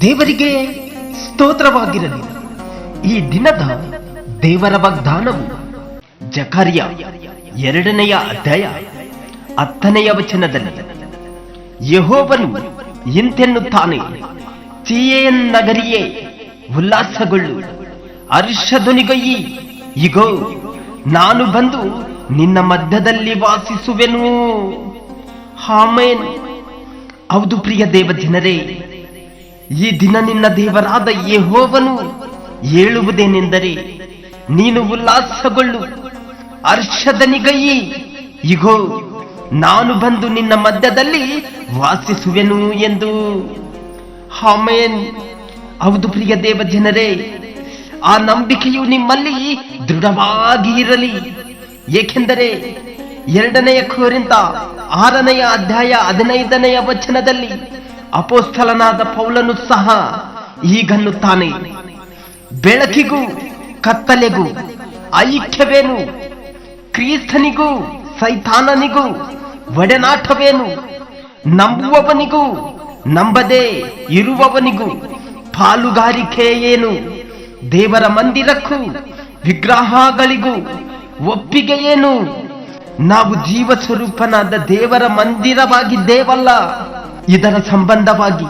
ದೇವರಿಗೆ ಸ್ತೋತ್ರವಾಗಿರಲಿ. ಈ ದಿನದ ದೇವರ ವಾಗ್ದಾನವು ಜಕರ್ಯ ಎರಡನೆಯ ಅಧ್ಯಾಯ ಹತ್ತನೆಯ ವಚನದಲ್ಲಿ, ಯಹೋವನು ಇಂತೆನ್ನುತ್ತಾನೆ ನಗರಿಯೇ, ಉಲ್ಲಾಸಗೊಳ್ಳು ಹರ್ಷಧ್ವನಿಗೈಯಿ ಇಗೋ, ನಾನು ಬಂದು ನಿನ್ನ ಮಧ್ಯದಲ್ಲಿ ವಾಸಿಸುವೆನು. ಹಾಮೇನ್ ಹೌದು ಪ್ರಿಯ ದೇವ ಜನರೇ ಈ ದಿನ ನಿನ್ನ ದೇವರಾದ ಯೆಹೋವನು ಹೇಳುವುದೇನೆಂದರೆ, ನೀನು ಉಲ್ಲಾಸಗೊಳ್ಳು. ಹರ್ಷದನಿಗೈ ಇಗೋ, ನಾನು ಬಂದು ನಿನ್ನ ಮಧ್ಯದಲ್ಲಿ ವಾಸಿಸುವೆನು ಎಂದು. ಹಾಮೇನ್ ಹೌದು ಪ್ರಿಯ ದೇವ ಜನರೇ ಆ ನಂಬಿಕೆಯು ನಿಮ್ಮಲ್ಲಿ ದೃಢವಾಗಿ ಇರಲಿ ಏಕೆಂದರೆ ಎರಡನೆಯ ಕೋರಿಂತ ಆರನೆಯ ಅಧ್ಯಾಯ ಹದಿನೈದನೆಯ ವಚನದಲ್ಲಿ ಅಪೋಸ್ಥಲನಾದ ಪೌಲನು ಸಹ ಈಗನ್ನುತ್ತಾನೆ ಬೆಳಕಿಗೂ ಕತ್ತಲೆಗೂ ಐಕ್ಯವೇನು? ಕ್ರಿಸ್ತನಿಗೂ ಸೈತಾನನಿಗೂ ಒಡನಾಟವೇನು? ನಂಬುವವನಿಗೂ ನಂಬದೆ ಇರುವವನಿಗೂ ಪಾಲುಗಾರಿಕೆ ಏನು ದೇವರ ಮಂದಿರಕ್ಕೂ ವಿಗ್ರಹಗಳಿಗೂ ಒಪ್ಪಿಗೆ ಏನು ನಾವು ಜೀವ ಸ್ವರೂಪನಾದ ದೇವರ ಮಂದಿರವಾಗಿದ್ದೇವಲ್ಲ ಇದರ ಸಂಬಂಧವಾಗಿ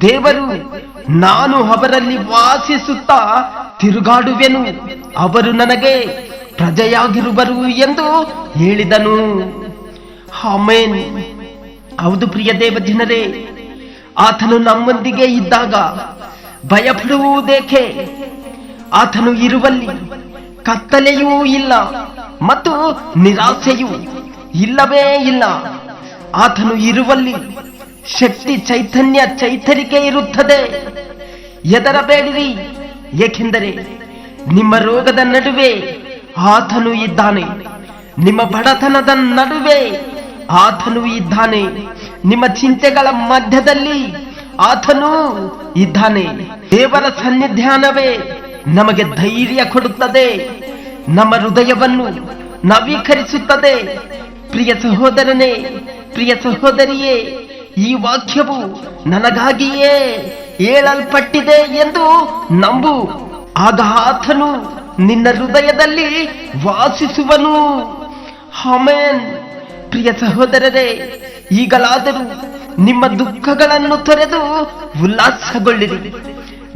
ದೇವರು ನಾನು ಅವರಲ್ಲಿ ವಾಸಿಸುತ್ತಾ ತಿರುಗಾಡುವೆನು. ಅವರು ನನಗೆ ಪ್ರಜೆಯಾಗಿರುವರು ಎಂದು ಹೇಳಿದನು. ಆಮೇನ್. ಹೌದು ಪ್ರಿಯ ದೇವ ಜನರೇ ಆತನು ನಮ್ಮೊಂದಿಗೆ ಇದ್ದಾಗ ಭಯಪಡುವುದೇಕೆ? ಆತನು ಇರುವಲ್ಲಿ ಕತ್ತಲೆಯೂ ಇಲ್ಲ ಮತ್ತು ನಿರಾಸೆಯೂ ಇಲ್ಲವೇ ಇಲ್ಲ. ಆತನು ಇರುವಲ್ಲಿ ಶಕ್ತಿ ಚೈತನ್ಯ ಚೈತರಿಕೆ ಇರುತ್ತದೆ. ಎದರಬೇಡಿರಿ ಏಕೆಂದರೆ ನಿಮ್ಮ ರೋಗದ ನಡುವೆ ಆತನು ಇದ್ದಾನೆ. ನಿಮ್ಮ ಬಡತನದ ನಡುವೆ ಆತನು ಇದ್ದಾನೆ. ನಿಮ್ಮ ಚಿಂತೆಗಳ ಮಧ್ಯದಲ್ಲಿ ಆತನು ಇದ್ದಾನೆ. ದೇವರ ಸನ್ನಿಧಾನವೇ ನಮಗೆ ಧೈರ್ಯ ಕೊಡುತ್ತದೆ. ನಮ್ಮ ಹೃದಯವನ್ನು ನವೀಕರಿಸುತ್ತದೆ. ಪ್ರಿಯ ಸಹೋದರನೇ, ಪ್ರಿಯ ಸಹೋದರಿಯೇ, ಈ ವಾಕ್ಯವು ನನಗಾಗಿಯೇ ಹೇಳಲ್ಪಟ್ಟಿದೆ ಎಂದು ನಂಬು. ಆಗ ಆತನು ನಿನ್ನ ಹೃದಯದಲ್ಲಿ ವಾಸಿಸುವನು. ಹಮೇನ್ ಪ್ರಿಯ ಸಹೋದರರೇ, ಈಗಲಾದರೂ ನಿಮ್ಮ ದುಃಖಗಳನ್ನು ತೊರೆದು ಉಲ್ಲಾಸಗೊಳ್ಳಿರಿ.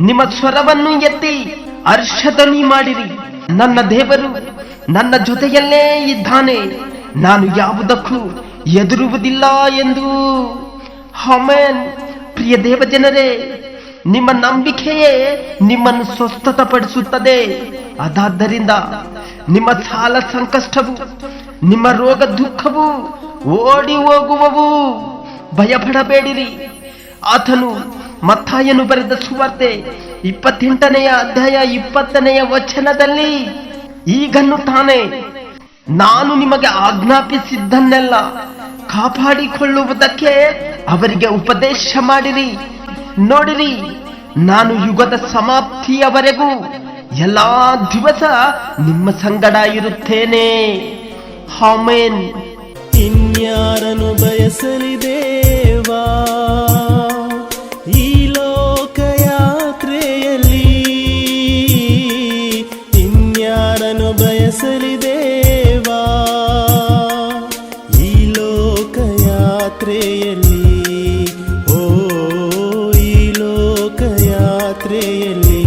ನಿಮ್ಮ ಸ್ವರವನ್ನು ಎತ್ತಿ ಹರ್ಷಧ್ವನಿ ಮಾಡಿರಿ. ನನ್ನ ದೇವರು ನನ್ನ ಜೊತೆಯಲ್ಲೇ ಇದ್ದಾನೆ. ನಾನು ಯಾವುದಕ್ಕೂ ಎದುರುವುದಿಲ್ಲ ಎಂದು. ಹಮೇನ್ ಪ್ರಿಯ ದೇವಜನರೇ, ನಿಮ್ಮ ನಂಬಿಕೆಯೇ ನಿಮ್ಮನ್ನು ಸ್ವಸ್ಥತಪಡಿಸುತ್ತದೆ. ಅದಾದ್ದರಿಂದ ನಿಮ್ಮ ಸಾಲ ಸಂಕಷ್ಟವು, ನಿಮ್ಮ ರೋಗ ದುಃಖವು ಓಡಿ ಹೋಗುವವು. ಭಯಪಡಬೇಡಿರಿ. ಆತನು ಮತ್ತಾಯನು ಬರೆದ ಸುವಾರ್ತೆ ಇಪ್ಪತ್ತೆಂಟನೆಯ ಅಧ್ಯಾಯ ಇಪ್ಪತ್ತನೆಯ ವಚನದಲ್ಲಿ ಈಗನ್ನು ತಾನೆ ನಾನು ನಿಮಗೆ ಆಜ್ಞಾಪಿಸಿದ್ದನ್ನೆಲ್ಲ ಕಾಪಾಡಿಕೊಳ್ಳುವುದಕ್ಕೆ ಅವರಿಗೆ ಉಪದೇಶ ಮಾಡಿರಿ. ನೋಡಿರಿ, ನಾನು ಯುಗದ ಸಮಾಪ್ತಿಯವರೆಗೂ ಎಲ್ಲಾ ದಿವಸ ನಿಮ್ಮ ಸಂಗಡ ಇರುತ್ತೇನೆ. ಹಾಮೇನ್ ಇನ್ಯಾರನು ಬಯಸಲಿ ದೇವಾ? ele.